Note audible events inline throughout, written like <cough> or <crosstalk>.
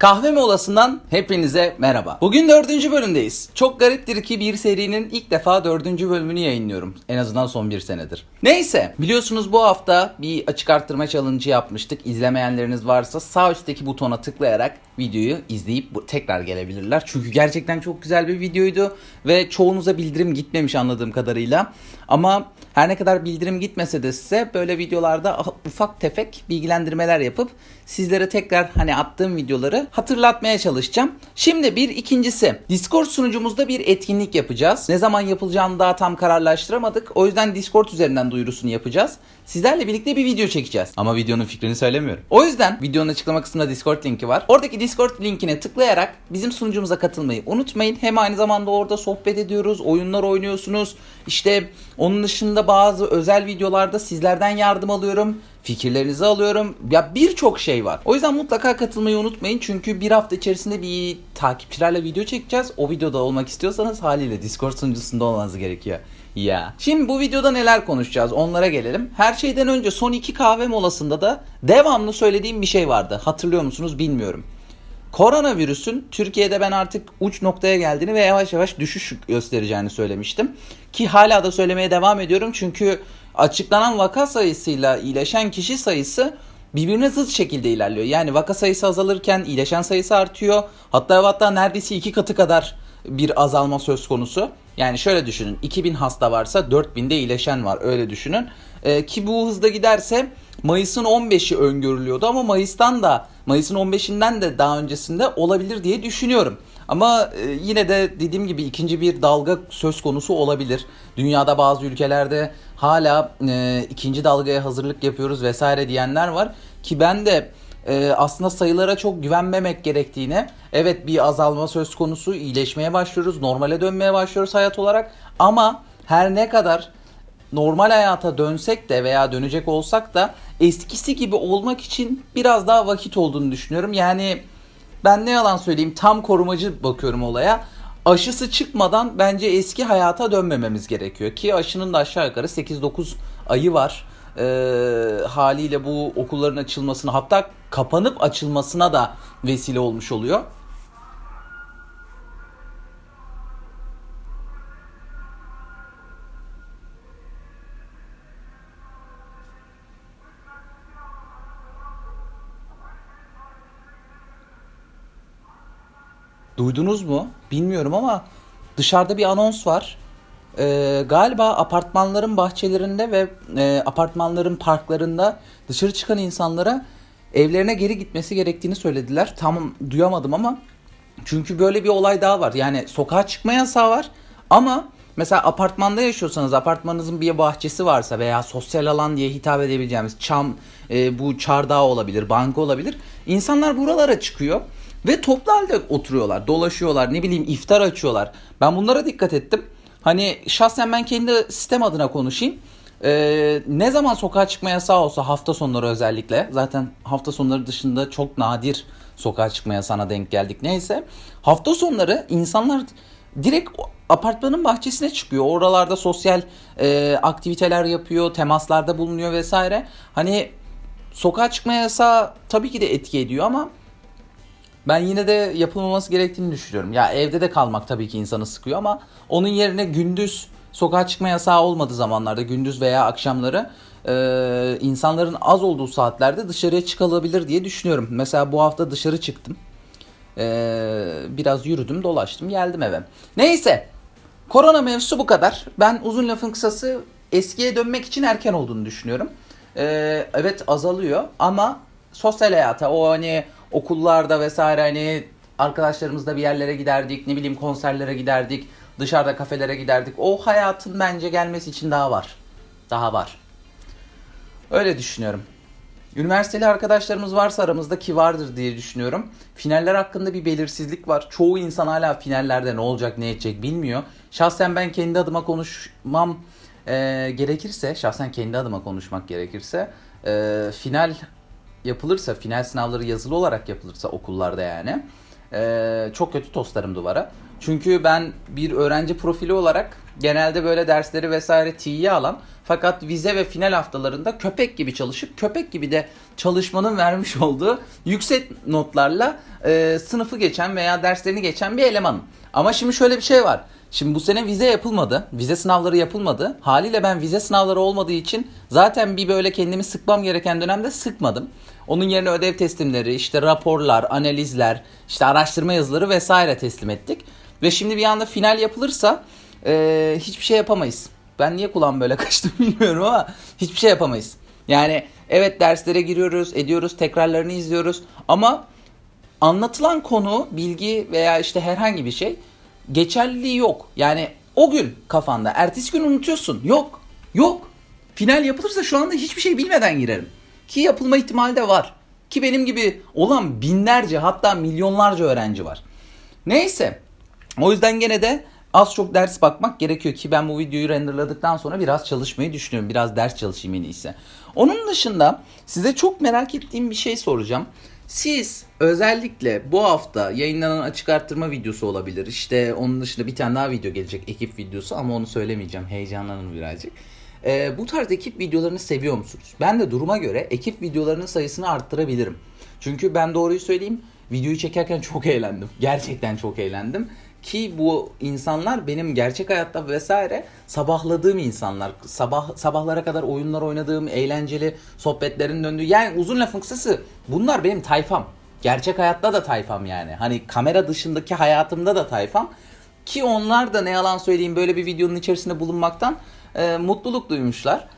Kahve molasından hepinize merhaba. Bugün dördüncü bölümdeyiz. Çok gariptir ki bir serinin ilk defa dördüncü bölümünü yayınlıyorum. En azından son bir senedir. Neyse biliyorsunuz bu hafta bir açık arttırma challenge yapmıştık. İzlemeyenleriniz varsa sağ üstteki butona tıklayarak videoyu izleyip tekrar gelebilirler. Çünkü gerçekten çok güzel bir videoydu ve çoğunuza bildirim gitmemiş anladığım kadarıyla. Ama her ne kadar bildirim gitmese de size böyle videolarda ah- ufak tefek bilgilendirmeler yapıp sizlere tekrar hani attığım videoları hatırlatmaya çalışacağım. Şimdi bir ikincisi Discord sunucumuzda bir etkinlik yapacağız. Ne zaman yapılacağını daha tam kararlaştıramadık. O yüzden Discord üzerinden duyurusunu yapacağız. Sizlerle birlikte bir video çekeceğiz. Ama videonun fikrini söylemiyorum. O yüzden videonun açıklama kısmında Discord linki var. Oradaki Discord linkine tıklayarak bizim sunucumuza katılmayı unutmayın. Hem aynı zamanda orada sohbet ediyoruz, oyunlar oynuyorsunuz. İşte onun dışında bazı özel videolarda sizlerden yardım alıyorum. Fikirlerinizi alıyorum. Ya birçok şey var. O yüzden mutlaka katılmayı unutmayın. Çünkü bir hafta içerisinde bir takipçilerle video çekeceğiz. O videoda olmak istiyorsanız haliyle Discord sunucusunda olmanız gerekiyor. Ya. Şimdi bu videoda neler konuşacağız onlara gelelim. Her şeyden önce son iki kahve molasında da devamlı söylediğim bir şey vardı. Hatırlıyor musunuz bilmiyorum. Koronavirüsün Türkiye'de ben artık uç noktaya geldiğini ve yavaş yavaş düşüş göstereceğini söylemiştim. Ki hala da söylemeye devam ediyorum çünkü açıklanan vaka sayısıyla iyileşen kişi sayısı birbirine zıt şekilde ilerliyor. Yani vaka sayısı azalırken iyileşen sayısı artıyor. Hatta hatta neredeyse iki katı kadar bir azalma söz konusu. Yani şöyle düşünün 2000 hasta varsa 4000'de iyileşen var öyle düşünün. Ee, ki bu hızda giderse Mayıs'ın 15'i öngörülüyordu ama Mayıs'tan da Mayıs'ın 15'inden de daha öncesinde olabilir diye düşünüyorum. Ama e, yine de dediğim gibi ikinci bir dalga söz konusu olabilir. Dünyada bazı ülkelerde hala e, ikinci dalgaya hazırlık yapıyoruz vesaire diyenler var ki ben de e, aslında sayılara çok güvenmemek gerektiğine evet bir azalma söz konusu iyileşmeye başlıyoruz normale dönmeye başlıyoruz hayat olarak ama her ne kadar normal hayata dönsek de veya dönecek olsak da eskisi gibi olmak için biraz daha vakit olduğunu düşünüyorum. Yani ben ne yalan söyleyeyim tam korumacı bakıyorum olaya. Aşısı çıkmadan bence eski hayata dönmememiz gerekiyor. Ki aşının da aşağı yukarı 8-9 ayı var. Ee, haliyle bu okulların açılmasına hatta kapanıp açılmasına da vesile olmuş oluyor. Duydunuz mu? Bilmiyorum ama dışarıda bir anons var. Ee, galiba apartmanların bahçelerinde ve e, apartmanların parklarında dışarı çıkan insanlara evlerine geri gitmesi gerektiğini söylediler. Tam duyamadım ama çünkü böyle bir olay daha var. Yani sokağa çıkma yasağı var ama mesela apartmanda yaşıyorsanız apartmanınızın bir bahçesi varsa veya sosyal alan diye hitap edebileceğimiz çam e, bu çardağı olabilir, banka olabilir. İnsanlar buralara çıkıyor ve toplu halde oturuyorlar, dolaşıyorlar, ne bileyim iftar açıyorlar. Ben bunlara dikkat ettim. Hani şahsen ben kendi sistem adına konuşayım. Ee, ne zaman sokağa çıkma yasağı olsa hafta sonları özellikle zaten hafta sonları dışında çok nadir sokağa çıkma yasağına denk geldik neyse. Hafta sonları insanlar direkt apartmanın bahçesine çıkıyor. Oralarda sosyal e, aktiviteler yapıyor, temaslarda bulunuyor vesaire. Hani sokağa çıkma yasağı tabii ki de etki ediyor ama ben yine de yapılmaması gerektiğini düşünüyorum. Ya evde de kalmak tabii ki insanı sıkıyor ama onun yerine gündüz sokağa çıkma yasağı olmadığı zamanlarda gündüz veya akşamları e, insanların az olduğu saatlerde dışarıya çıkılabilir diye düşünüyorum. Mesela bu hafta dışarı çıktım. E, biraz yürüdüm dolaştım geldim eve. Neyse korona mevzusu bu kadar. Ben uzun lafın kısası eskiye dönmek için erken olduğunu düşünüyorum. E, evet azalıyor ama sosyal hayata o hani okullarda vesaire hani arkadaşlarımızla bir yerlere giderdik ne bileyim konserlere giderdik dışarıda kafelere giderdik o hayatın bence gelmesi için daha var daha var öyle düşünüyorum Üniversiteli arkadaşlarımız varsa aramızda ki vardır diye düşünüyorum. Finaller hakkında bir belirsizlik var. Çoğu insan hala finallerde ne olacak ne edecek bilmiyor. Şahsen ben kendi adıma konuşmam e, gerekirse, şahsen kendi adıma konuşmak gerekirse e, final yapılırsa, final sınavları yazılı olarak yapılırsa okullarda yani e, çok kötü toslarım duvara. Çünkü ben bir öğrenci profili olarak genelde böyle dersleri vesaire tiye alan Fakat vize ve final haftalarında köpek gibi çalışıp köpek gibi de çalışmanın vermiş olduğu yüksek notlarla e, sınıfı geçen veya derslerini geçen bir elemanım. Ama şimdi şöyle bir şey var. Şimdi bu sene vize yapılmadı. Vize sınavları yapılmadı. Haliyle ben vize sınavları olmadığı için zaten bir böyle kendimi sıkmam gereken dönemde sıkmadım. Onun yerine ödev teslimleri, işte raporlar, analizler, işte araştırma yazıları vesaire teslim ettik. Ve şimdi bir anda final yapılırsa e, hiçbir şey yapamayız. Ben niye kulağım böyle <laughs> kaçtı bilmiyorum ama hiçbir şey yapamayız. Yani evet derslere giriyoruz, ediyoruz, tekrarlarını izliyoruz ama anlatılan konu, bilgi veya işte herhangi bir şey geçerliliği yok. Yani o gün kafanda, ertesi gün unutuyorsun. Yok. Yok. Final yapılırsa şu anda hiçbir şey bilmeden girerim. Ki yapılma ihtimali de var. Ki benim gibi olan binlerce hatta milyonlarca öğrenci var. Neyse. O yüzden gene de az çok ders bakmak gerekiyor ki ben bu videoyu renderladıktan sonra biraz çalışmayı düşünüyorum. Biraz ders çalışayım en iyisi. Onun dışında size çok merak ettiğim bir şey soracağım. Siz özellikle bu hafta yayınlanan açık arttırma videosu olabilir. İşte onun dışında bir tane daha video gelecek ekip videosu ama onu söylemeyeceğim. Heyecanlanın birazcık. Ee, bu tarz ekip videolarını seviyor musunuz? Ben de duruma göre ekip videolarının sayısını arttırabilirim. Çünkü ben doğruyu söyleyeyim videoyu çekerken çok eğlendim. Gerçekten çok eğlendim. Ki bu insanlar benim gerçek hayatta vesaire sabahladığım insanlar. Sabah sabahlara kadar oyunlar oynadığım, eğlenceli sohbetlerin döndüğü. Yani uzun lafın kısası bunlar benim tayfam. Gerçek hayatta da tayfam yani. Hani kamera dışındaki hayatımda da tayfam. Ki onlar da ne yalan söyleyeyim böyle bir videonun içerisinde bulunmaktan e, mutluluk duymuşlar.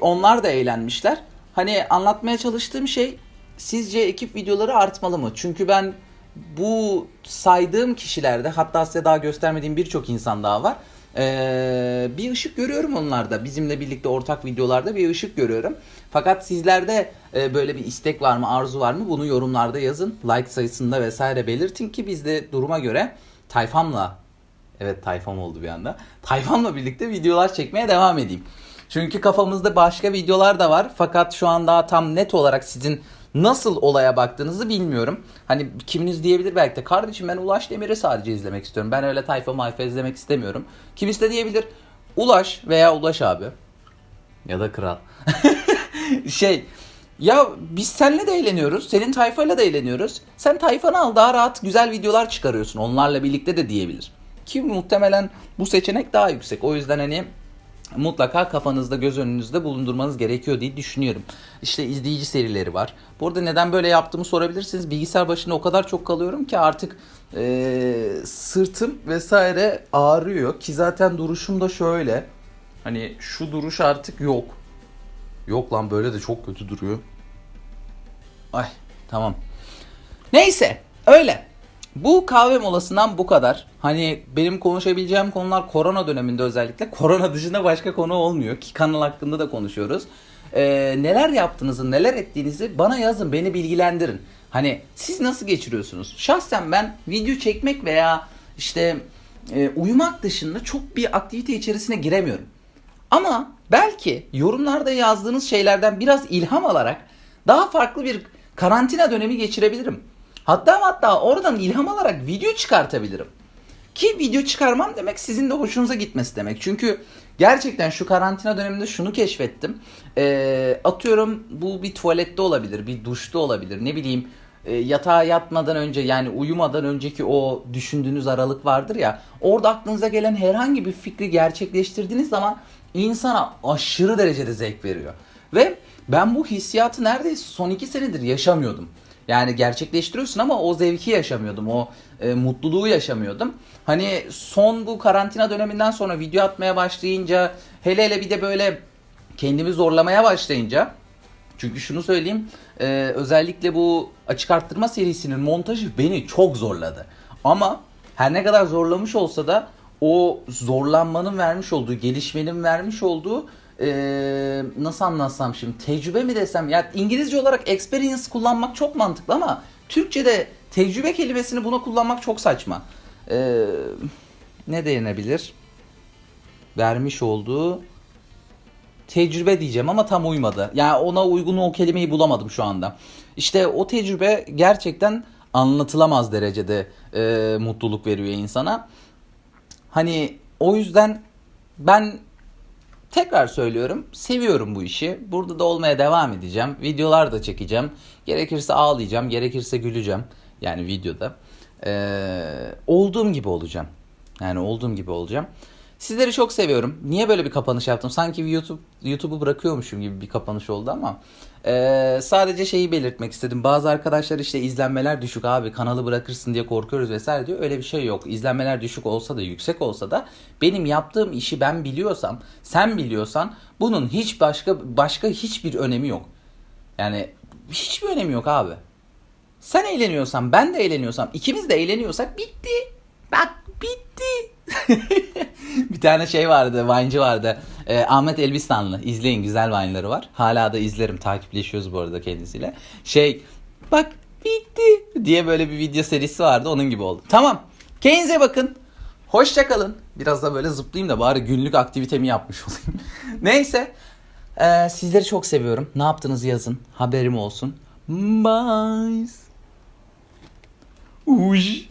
Onlar da eğlenmişler. Hani anlatmaya çalıştığım şey sizce ekip videoları artmalı mı? Çünkü ben bu saydığım kişilerde hatta size daha göstermediğim birçok insan daha var. Ee, bir ışık görüyorum onlarda. Bizimle birlikte ortak videolarda bir ışık görüyorum. Fakat sizlerde e, böyle bir istek var mı, arzu var mı? Bunu yorumlarda yazın. Like sayısında vesaire belirtin ki biz de duruma göre tayfamla Evet tayfam oldu bir anda. Tayfamla birlikte videolar çekmeye devam edeyim. Çünkü kafamızda başka videolar da var. Fakat şu an daha tam net olarak sizin nasıl olaya baktığınızı bilmiyorum. Hani kiminiz diyebilir belki de kardeşim ben Ulaş Demir'i sadece izlemek istiyorum. Ben öyle tayfa mayfa izlemek istemiyorum. Kimisi de diyebilir Ulaş veya Ulaş abi ya da kral. <laughs> şey ya biz seninle de eğleniyoruz. Senin tayfayla da eğleniyoruz. Sen tayfanı al daha rahat güzel videolar çıkarıyorsun. Onlarla birlikte de diyebilir. Ki muhtemelen bu seçenek daha yüksek. O yüzden hani mutlaka kafanızda göz önünüzde bulundurmanız gerekiyor diye düşünüyorum. İşte izleyici serileri var. Bu arada neden böyle yaptığımı sorabilirsiniz. Bilgisayar başında o kadar çok kalıyorum ki artık e, sırtım vesaire ağrıyor. Ki zaten duruşum da şöyle. Hani şu duruş artık yok. Yok lan böyle de çok kötü duruyor. Ay tamam. Neyse öyle. Bu kahve molasından bu kadar. Hani benim konuşabileceğim konular korona döneminde özellikle. Korona dışında başka konu olmuyor ki kanal hakkında da konuşuyoruz. Ee, neler yaptığınızı, neler ettiğinizi bana yazın, beni bilgilendirin. Hani siz nasıl geçiriyorsunuz? Şahsen ben video çekmek veya işte e, uyumak dışında çok bir aktivite içerisine giremiyorum. Ama belki yorumlarda yazdığınız şeylerden biraz ilham alarak daha farklı bir karantina dönemi geçirebilirim. Hatta hatta oradan ilham alarak video çıkartabilirim. Ki video çıkarmam demek sizin de hoşunuza gitmesi demek. Çünkü gerçekten şu karantina döneminde şunu keşfettim. Ee, atıyorum bu bir tuvalette olabilir, bir duşta olabilir, ne bileyim e, yatağa yatmadan önce yani uyumadan önceki o düşündüğünüz aralık vardır ya. Orada aklınıza gelen herhangi bir fikri gerçekleştirdiğiniz zaman insana aşırı derecede zevk veriyor. Ve ben bu hissiyatı neredeyse son iki senedir yaşamıyordum. Yani gerçekleştiriyorsun ama o zevki yaşamıyordum. O e, mutluluğu yaşamıyordum. Hani son bu karantina döneminden sonra video atmaya başlayınca hele hele bir de böyle kendimi zorlamaya başlayınca çünkü şunu söyleyeyim e, özellikle bu açık arttırma serisinin montajı beni çok zorladı. Ama her ne kadar zorlamış olsa da o zorlanmanın vermiş olduğu, gelişmenin vermiş olduğu ee, nasıl anlatsam şimdi tecrübe mi desem ya İngilizce olarak experience kullanmak çok mantıklı ama Türkçe'de tecrübe kelimesini buna kullanmak çok saçma. Ee, ne denebilir? Vermiş olduğu tecrübe diyeceğim ama tam uymadı. Yani ona uygun o kelimeyi bulamadım şu anda. İşte o tecrübe gerçekten anlatılamaz derecede e, mutluluk veriyor insana. Hani o yüzden ben Tekrar söylüyorum. Seviyorum bu işi. Burada da olmaya devam edeceğim. Videolar da çekeceğim. Gerekirse ağlayacağım. Gerekirse güleceğim. Yani videoda. Ee, olduğum gibi olacağım. Yani olduğum gibi olacağım. Sizleri çok seviyorum. Niye böyle bir kapanış yaptım? Sanki YouTube YouTube'u bırakıyormuşum gibi bir kapanış oldu ama ee, sadece şeyi belirtmek istedim. Bazı arkadaşlar işte izlenmeler düşük abi kanalı bırakırsın diye korkuyoruz vesaire diyor. Öyle bir şey yok. İzlenmeler düşük olsa da yüksek olsa da benim yaptığım işi ben biliyorsam, sen biliyorsan bunun hiç başka başka hiçbir önemi yok. Yani hiçbir önemi yok abi. Sen eğleniyorsan, ben de eğleniyorsam, ikimiz de eğleniyorsak bitti. Bak bitti. <laughs> bir tane şey vardı, Vine'cı vardı. Ee, Ahmet Elbistanlı. İzleyin güzel Vine'ları var. Hala da izlerim. Takipleşiyoruz bu arada kendisiyle. Şey, bak bitti diye böyle bir video serisi vardı. Onun gibi oldu. Tamam. Kendinize bakın. Hoşça kalın. Biraz da böyle zıplayayım da bari günlük aktivitemi yapmış <laughs> olayım. Neyse. Ee, sizleri çok seviyorum. Ne yaptınız yazın. Haberim olsun. Bye. Uj.